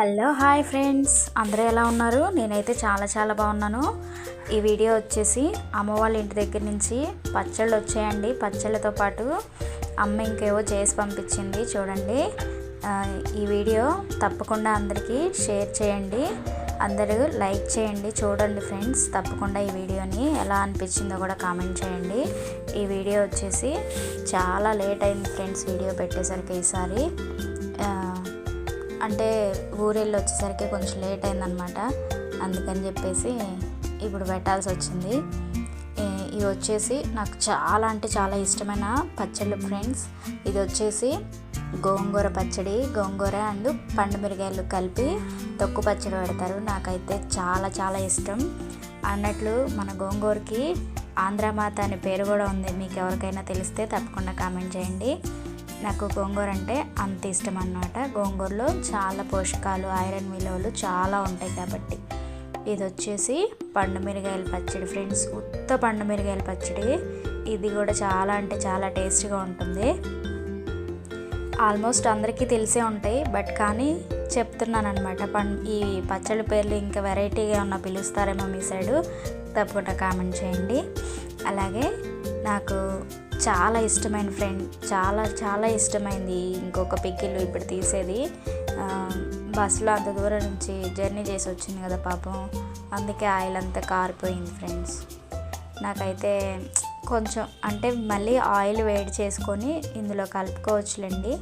Hello hi friends. అందరూ ఎలా ఉన్నారు? నేనైతే చాలా చాలా బాగున్నాను. ఈ వీడియో వచ్చేసి అమ్మ వాళ్ళ ఇంటి దగ్గర నుంచి పచ్చళ్ళు వచ్చాయండి. పచ్చళ్ళతో పాటు అమ్మ ఇంకేవో చేసి పంపించింది చూడండి. ఈ వీడియో తప్పకుండా అందరికీ షేర్ చేయండి. అందరూ లైక్ చేయండి. చూడండి ఫ్రెండ్స్ తప్పకుండా ఈ వీడియోని ఎలా అనిపించిందో కూడా కామెంట్ చేయండి. ఈ వీడియో వచ్చేసి చాలా లేట్ అయింది ఫ్రెండ్స్ వీడియో పెట్టేసరికి ఈసారి. అంటే ఊరెళ్ళి వచ్చేసరికి కొంచెం లేట్ అయిందనమాట. అందుకని చెప్పేసి ఇప్పుడు పెట్టాల్సి వచ్చింది. ఇది వచ్చేసి నాకు చాలా అంటే చాలా ఇష్టమైన పచ్చళ్ళు ఫ్రెండ్స్. ఇది వచ్చేసి గోంగూర పచ్చడి గోంగూర అండ్ పండు మిరగాయలు కలిపి తొక్కు పచ్చడి పెడతారు. నాకైతే చాలా చాలా ఇష్టం. అన్నట్లు మన గోంగూరకి ఆంధ్రమాత అనే పేరు కూడా ఉంది. మీకు ఎవరికైనా తెలిస్తే తప్పకుండా కామెంట్ చేయండి. నాకు గోంగూర అంటే అంత ఇష్టం అన్నమాట. గోంగూరలో చాలా పోషకాలు ఐరన్ విలువలు చాలా ఉంటాయి కాబట్టి. ఇది వచ్చేసి పండు మిరగాయల పచ్చడి ఫ్రెండ్స్. ఉత్త పండు మిరగాయల పచ్చడి. ఇది కూడా చాలా అంటే చాలా టేస్ట్గా ఉంటుంది. ఆల్మోస్ట్ అందరికీ తెలిసే ఉంటాయి బట్ కానీ చెప్తున్నాను అనమాట పం ఈ పచ్చడి పేర్లు ఇంకా వెరైటీగా ఉన్న పిలుస్తారేమో మీ సైడు తప్పకుండా కామెంట్ చేయండి. అలాగే నాకు చాలా ఇష్టమైన ఫ్రెండ్ చాలా చాలా ఇష్టమైంది ఇంకొక పిక్కిలు ఇప్పుడు తీసేది. బస్సులో అంత దూరం నుంచి జర్నీ చేసి వచ్చింది కదా పాపం. అందుకే ఆయిల్ అంతా కారిపోయింది ఫ్రెండ్స్ నాకైతే కొంచెం అంటే మళ్ళీ ఆయిల్ వేడి చేసుకొని ఇందులో కలుపుకోవచ్చులేండి.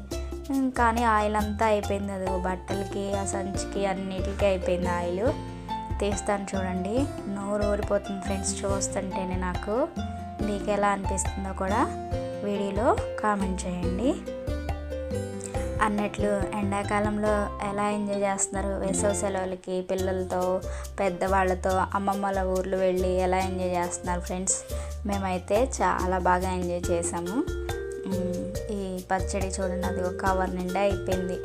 కానీ ఆయిల్ అంతా అయిపోయింది అది బట్టలకి ఆ సంచికి అన్నిటికీ అయిపోయింది ఆయిల్. తీస్తాను చూడండి. నోరు ఊరిపోతుంది ఫ్రెండ్స్ చూస్తుంటేనే నాకు. మీకు ఎలా అనిపిస్తుందో కూడా వీడియోలో కామెంట్ చేయండి. అన్నట్లు ఎండాకాలంలో ఎలా ఎంజాయ్ చేస్తున్నారు వేసవి సెలవులకి పిల్లలతో పెద్దవాళ్ళతో అమ్మమ్మల ఊర్లు వెళ్ళి ఎలా ఎంజాయ్ చేస్తున్నారు ఫ్రెండ్స్? మేమైతే చాలా బాగా ఎంజాయ్ చేసాము ఈ పచ్చడి చూడండి అది ఒక కవర్ నిండా అయిపోయింది.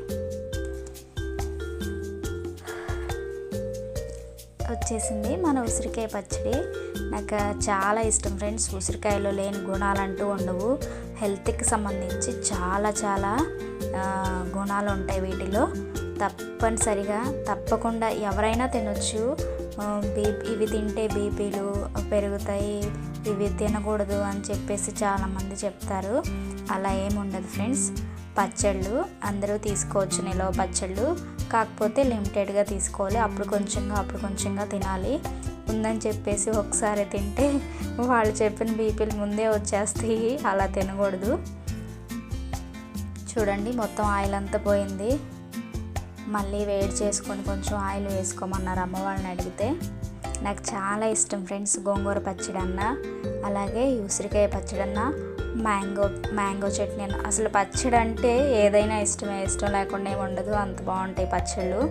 వచ్చేసింది. మన ఉసిరికాయ పచ్చడి నాకు చాలా ఇష్టం ఫ్రెండ్స్. ఉసిరికాయలో లేని గుణాలంటూ ఉండవు. హెల్త్కి సంబంధించి చాలా చాలా గుణాలు ఉంటాయి వీటిలో. తప్పనిసరిగా తప్పకుండా ఎవరైనా తినొచ్చు. బీపీ ఇవి తింటే బీపీలు పెరుగుతాయి. ఇవి తినకూడదు అని చెప్పేసి చాలామంది చెప్తారు. అలా ఏమి ఉండదు ఫ్రెండ్స్. పచ్చళ్ళు అందరూ తీసుకోవచ్చు. నిలవ పచ్చళ్ళు. కాకపోతే లిమిటెడ్గా తీసుకోవాలి. అప్పుడు కొంచెంగా అప్పుడు కొంచెంగా తినాలి. ఉందని చెప్పేసి ఒకసారి తింటే వాళ్ళు చెప్పిన బీపీలు ముందే వచ్చేస్తాయి. అలా తినకూడదు. చూడండి మొత్తం ఆయిల్ అంతా పోయింది. మళ్ళీ వేడి చేసుకొని కొంచెం ఆయిల్ వేసుకోమన్నారు అమ్మ వాళ్ళని అడిగితే. నాకు చాలా ఇష్టం ఫ్రెండ్స్. గోంగూర పచ్చడి అన్న అలాగే ఉసిరికాయ పచ్చడి అన్న మ్యాంగో మ్యాంగో చట్నీ అన్న. అసలు పచ్చడి అంటే ఏదైనా ఇష్టమే ఇష్టం లేకుండా ఏమి ఉండదు. అంత బాగుంటాయి పచ్చళ్ళు.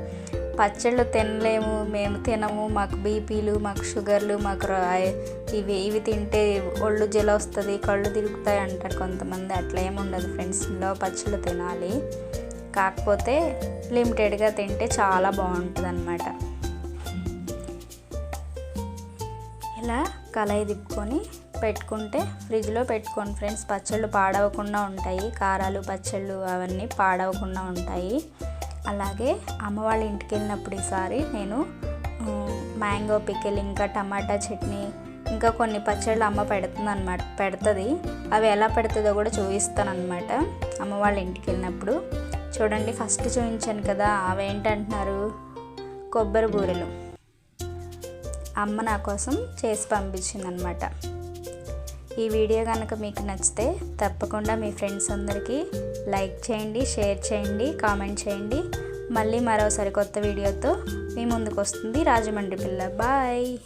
పచ్చళ్ళు తినలేము మేము తినము. మాకు బీపీలు మాకు షుగర్లు మాకు ఇవి ఇవి తింటే ఒళ్ళు జల వస్తుంది కళ్ళు తిరుగుతాయి అంటారు కొంతమంది. అట్లా ఏమి ఉండదు ఫ్రెండ్స్. ఇందులో పచ్చళ్ళు తినాలి. కాకపోతే లిమిటెడ్గా తింటే చాలా బాగుంటుంది అన్నమాట ఇలా కళాయి తిప్పుకొని పెట్టుకుంటే ఫ్రిడ్జ్లో పెట్టుకోండి ఫ్రెండ్స్. పచ్చళ్ళు పాడవకుండా ఉంటాయి. కారాలు పచ్చళ్ళు అవన్నీ పాడవకుండా ఉంటాయి. అలాగే అమ్మ వాళ్ళ ఇంటికి వెళ్ళినప్పుడు ఈసారి నేను మ్యాంగో పికిల్ ఇంకా టమాటా చట్నీ ఇంకా కొన్ని పచ్చళ్ళు అమ్మ పెడుతుంది అనమాట పెడుతుంది. అవి ఎలా పెడుతుందో కూడా చూపిస్తానమాట అమ్మ వాళ్ళ ఇంటికి వెళ్ళినప్పుడు. చూడండి ఫస్ట్ చూపించాను కదా అవి ఏంటంటున్నారు కొబ్బరి బూరెలు. అమ్మ నా కోసం చేసి పంపించింది అనమాట ఈ వీడియో కనుక మీకు నచ్చితే తప్పకుండా మీ ఫ్రెండ్స్ అందరికీ లైక్ చేయండి షేర్ చేయండి కామెంట్ చేయండి. మళ్ళీ మరో సరికొత్త వీడియోతో మీ ముందుకు వస్తుంది రాజమండ్రి పిల్ల. బాయ్.